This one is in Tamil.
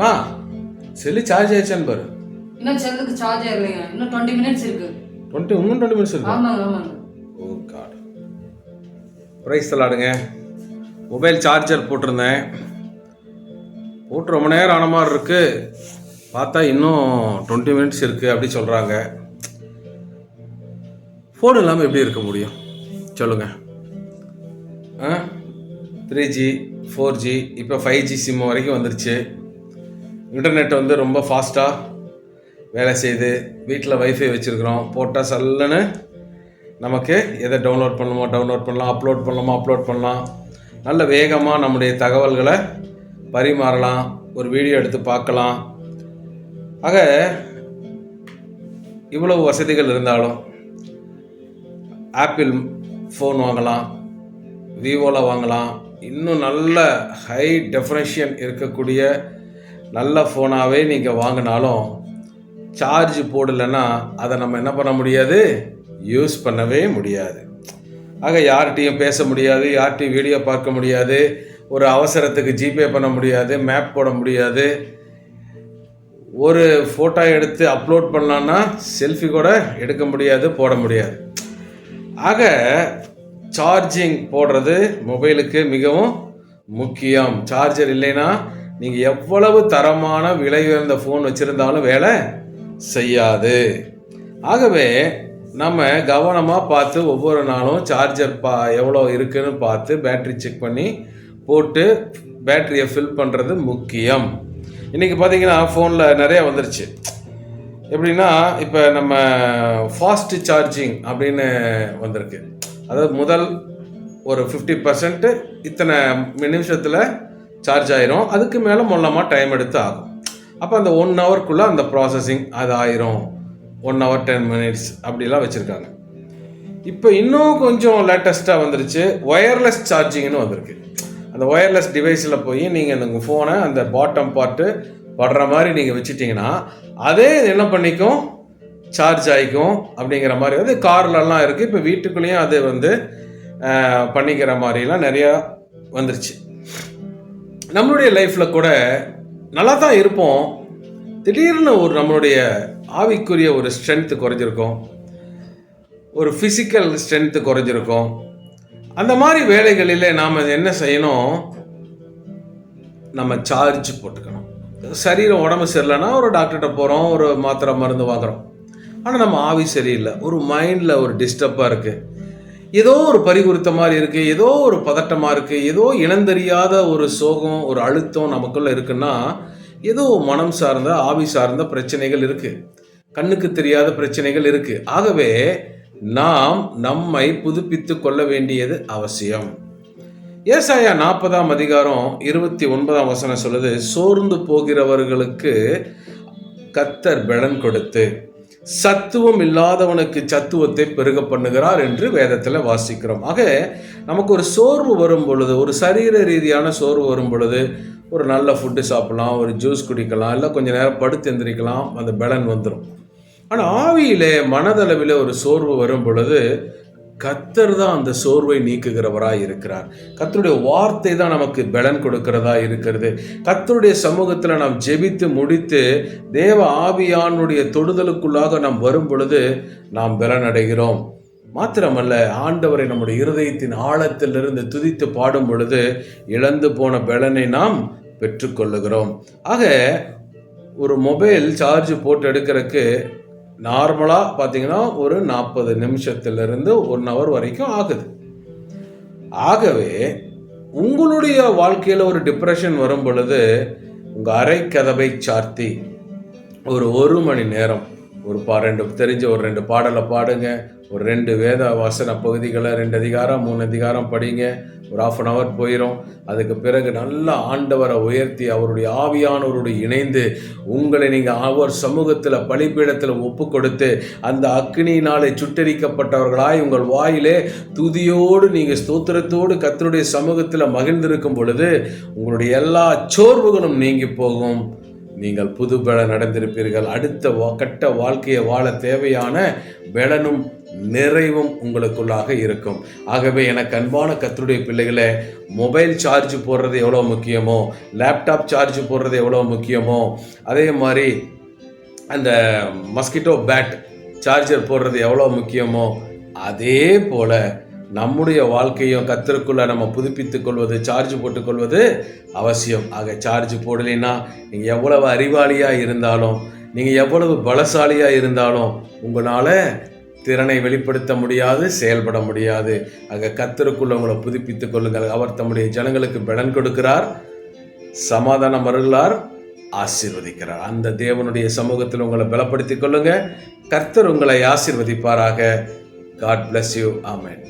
மா செல்லு சார்ஜ் ஆயிடுச்சான்னு பாரு. இன்னும் செல்லுக்கு சார்ஜ் ஆகலைங்க இன்னும் டுவெண்ட்டி மினிட்ஸ் இருக்கு. டுவெண்ட்டி இன்னும் டுவெண்ட்டி மினிட்ஸ் இருக்கு? ஆமாங்க ஆமாங்க. ஓ காட் ப்ரைஸ் தள்ளாடுங்க. மொபைல் சார்ஜர் போட்டிருந்தேன். போட்டு ரொம்ப நேரம் ஆன மாதிரி இருக்கு. பார்த்தா இன்னும் டுவெண்ட்டி மினிட்ஸ் இருக்குது அப்படி சொல்கிறாங்க ஃபோன் இல்லாமல் எப்படி இருக்க முடியும்? சொல்லுங்கள் ஆ? த்ரீ ஜி ஃபோர் ஜி இப்போ ஃபைவ் ஜி சிம் வரைக்கும் வந்துருச்சு. இன்டர்நெட் வந்து ரொம்ப ஃபாஸ்ட்டாக வேலை செய்யுது வீட்டில் வைஃபை வச்சுருக்குறோம். போட்டால் சல்லுன்னு நமக்கு எதை டவுன்லோட் பண்ணணுமோ டவுன்லோட் பண்ணலாம் அப்லோட் பண்ணலாமோ அப்லோட் பண்ணலாம். நல்ல வேகமாக நம்முடைய தகவல்களை பரிமாறலாம் ஒரு வீடியோ எடுத்து பார்க்கலாம். ஆக இவ்வளவு வசதிகள் இருந்தாலும் ஆப்பிள் ஃபோன் வாங்கலாம் விவோவில் வாங்கலாம். இன்னும் நல்ல ஹை டெஃபரேஷன் இருக்கக்கூடிய நல்ல ஃபோனாகவே நீங்கள் வாங்கினாலும் சார்ஜ் போடலைன்னா அதை நம்ம என்ன பண்ண முடியாது? யூஸ் பண்ணவே முடியாது. ஆக யார்கிட்டையும் பேச முடியாது யார்கிட்டையும் வீடியோ பார்க்க முடியாது ஒரு அவசரத்துக்கு ஜிபே பண்ண முடியாது மேப் போட முடியாது. ஒரு ஃபோட்டோ எடுத்து அப்லோட் பண்ணலான்னா செல்ஃபி கூட எடுக்க முடியாது போட முடியாது. ஆக சார்ஜிங் போடுறது மொபைலுக்கு மிகவும் முக்கியம். சார்ஜர் இல்லைன்னா நீங்கள் எவ்வளவு தரமான விலை உயர்ந்த ஃபோன் வச்சுருந்தாலும் வேலை செய்யாது. ஆகவே நம்ம கவனமாக பார்த்து ஒவ்வொரு நாளும் சார்ஜர் பா எவ்வளோ இருக்குன்னு பார்த்து பேட்ரி செக் பண்ணி போட்டு பேட்டரியை ஃபில் பண்ணுறது முக்கியம். இன்றைக்கி பார்த்தீங்கன்னா ஃபோனில் நிறைய வந்துருச்சு. எப்படின்னா இப்போ நம்ம ஃபாஸ்ட் சார்ஜிங் அப்படின்னு வந்திருக்கு. அதாவது முதல் ஒரு ஃபிஃப்டி பர்சன்ட்டு இத்தனை நிமிஷத்தில் சார்ஜ் ஆயிரும். அதுக்கு மேலே மொல்லமாக டைம் எடுத்து ஆகும். அப்போ அந்த ஒன் ஹவர்க்குள்ளே அந்த ப்ராசஸிங் அது ஆயிரும். ஒன் ஹவர் டென் மினிட்ஸ் அப்படிலாம் வச்சுருக்காங்க. இப்போ இன்னும் கொஞ்சம் லேட்டஸ்ட்டாக வந்துருச்சு. ஒயர்லெஸ் சார்ஜிங்னு வந்திருக்கு. அந்த ஒயர்லெஸ் டிவைஸில் போய் நீங்கள் உங்கள் ஃபோனை அந்த பாட்டம் பார்ட்டு படுற மாதிரி நீங்கள் வச்சுட்டிங்கன்னா அதே என்ன பண்ணிக்கும்? சார்ஜ் ஆகிக்கும் அப்படிங்கிற மாதிரி. வந்து கார்லலாம் இருக்குது இப்போ வீட்டுக்குள்ளேயும் அது வந்து பண்ணிக்கிற மாதிரிலாம் நிறையா வந்துருச்சு. நம்மளுடைய லைஃப்பில் கூட நல்லா தான் இருப்போம். திடீர்னு ஒரு நம்மளுடைய ஆவிக்குரிய ஒரு ஸ்ட்ரென்த்து குறைஞ்சிருக்கும். ஒரு ஃபிசிக்கல் ஸ்ட்ரென்த்து குறைஞ்சிருக்கும். அந்த மாதிரி வேலைகளில் நாம் என்ன செய்யணும்? நம்ம சார்ஜ் போட்டுக்கணும். சரீரம் உடம்பு சரியில்லைன்னா ஒரு டாக்டர்கிட்ட போகிறோம் ஒரு மாத்திரை மருந்து வாங்குறோம். ஆனால் நம்ம ஆவி சரியில்லை. ஒரு மைண்டில் ஒரு டிஸ்டர்பாக இருக்குது ஏதோ ஒரு பறிகுறித்த மாதிரி இருக்குது ஏதோ ஒரு பதட்டமாக இருக்குது ஏதோ இனந்தெரியாத ஒரு சோகம் ஒரு அழுத்தம் நமக்குள்ளே இருக்குன்னா ஏதோ மனம் சார்ந்த ஆவி சார்ந்த பிரச்சனைகள் இருக்குது கண்ணுக்கு தெரியாத பிரச்சனைகள் இருக்குது ஆகவே நாம் நம்மை புதுப்பித்து கொள்ள வேண்டியது அவசியம். ஏசாயா நாற்பதாம் அதிகாரம் இருபத்தி ஒன்பதாம் வசனம் சொல்லுது சோர்ந்து போகிறவர்களுக்கு கத்தர் பலன் கொடுத்து. சத்துவம் இல்லாதவனுக்கு சத்துவத்தை பெருக பண்ணுகிறார் என்று வேதத்தில் வாசிக்கிறோம். ஆக நமக்கு ஒரு சோர்வு வரும் பொழுது ஒரு சரீர ரீதியான சோர்வு வரும் பொழுது ஒரு நல்ல ஃபுட்டு சாப்பிடலாம் ஒரு ஜூஸ் குடிக்கலாம் இல்லை கொஞ்சம் நேரம் படுத்து எந்திரிக்கலாம் அந்த பலன் வந்துடும் ஆனால் ஆவியிலே மனதளவில் ஒரு சோர்வு வரும் பொழுது கத்தர் தான் அந்த சோர்வை நீக்குகிறவராய் இருக்கிறார். கத்தருடைய வார்த்தை தான் நமக்கு பலன் கொடுக்கிறதா இருக்கிறது. கத்தருடைய சமூகத்தில் நாம் ஜெபித்து முடித்து தேவ ஆவியானுடைய தொடுதலுக்குள்ளாக நாம் வரும் பொழுது நாம் பலன் அடைகிறோம் மாத்திரமல்ல ஆண்டவரை நம்முடைய இருதயத்தின் ஆழத்திலிருந்து துதித்து பாடும் பொழுது இழந்து போன பலனை நாம் பெற்றுக்கொள்ளுகிறோம். ஆக ஒரு மொபைல் சார்ஜ் போட்டு எடுக்கிறதுக்கு நார்மலாக பார்த்தீங்கன்னா ஒரு நாற்பது நிமிஷத்துலேருந்து ஒன் ஹவர் வரைக்கும் ஆகுது. ஆகவே உங்களுடைய வாழ்க்கையில் ஒரு டிப்ரெஷன் வரும் பொழுது உங்கள் அரைக்கதவை சார்த்தி ஒரு ஒரு மணி நேரம் ஒரு பா ரெண்டு தெரிஞ்ச ஒரு ரெண்டு பாடலை பாடுங்க ஒரு ரெண்டு வேத வசன பகுதிகளை ரெண்டு அதிகாரம் மூணு அதிகாரம் படிங்க. ஒரு ஆஃப் அன் ஹவர் போயிடும் அதுக்கு பிறகு நல்ல ஆண்டவரை உயர்த்தி அவருடைய ஆவியானவரோடு இணைந்து உங்களை நீங்கள் அவர் சமூகத்தில் பலிப்பீடத்தில் ஒப்பு கொடுத்து அந்த அக்னியினாலே சுட்டரிக்கப்பட்டவர்களாய் உங்கள் வாயிலே துதியோடு நீங்கள் ஸ்தோத்திரத்தோடு கத்தருடைய சமூகத்தில் மகிழ்ந்திருக்கும் பொழுது உங்களுடைய எல்லா சோர்வுகளும் நீங்கி போகும். நீங்கள் புது பல நடந்திருப்பீர்கள். அடுத்த வா- கட்ட வாழ்க்கையை வாழ தேவையான பலனும் நிறைவும் உங்களுக்குள்ளாக இருக்கும். ஆகவே எனக்கு அன்பான கத்தருடைய பிள்ளைகளை மொபைல் சார்ஜ் போடுறது எவ்வளோ முக்கியமோ லேப்டாப் சார்ஜ் போடுறது எவ்வளோ முக்கியமோ அதே மாதிரி அந்த மஸ்கிட்டோ பேட் சார்ஜர் போடுறது எவ்வளோ முக்கியமோ அதே போல் நம்முடைய வாழ்க்கையும் கத்திற்குள்ளே நம்ம புதுப்பித்துக் கொள்வது சார்ஜ் போட்டுக்கொள்வது அவசியம். ஆக சார்ஜ் போடலைன்னா நீங்கள் எவ்வளவு அறிவாளியாக இருந்தாலும் நீங்கள் எவ்வளவு பலசாலியாக இருந்தாலும் உங்களால் திறனை வெளிப்படுத்த முடியாது செயல்பட முடியாது. ஆக கத்தருக்குள்ள உங்களை புதுப்பித்துக் கொள்ளுங்கள். அவர் தம்முடைய ஜனங்களுக்கு பலன் கொடுக்கிறார் சமாதானம் வருகிறார் ஆசீர்வதிக்கிறார். அந்த தேவனுடைய சமூகத்தில் உங்களை பலப்படுத்திக் கொள்ளுங்க. கர்த்தர் உங்களை ஆசீர்வதிப்பாராக. God bless you amen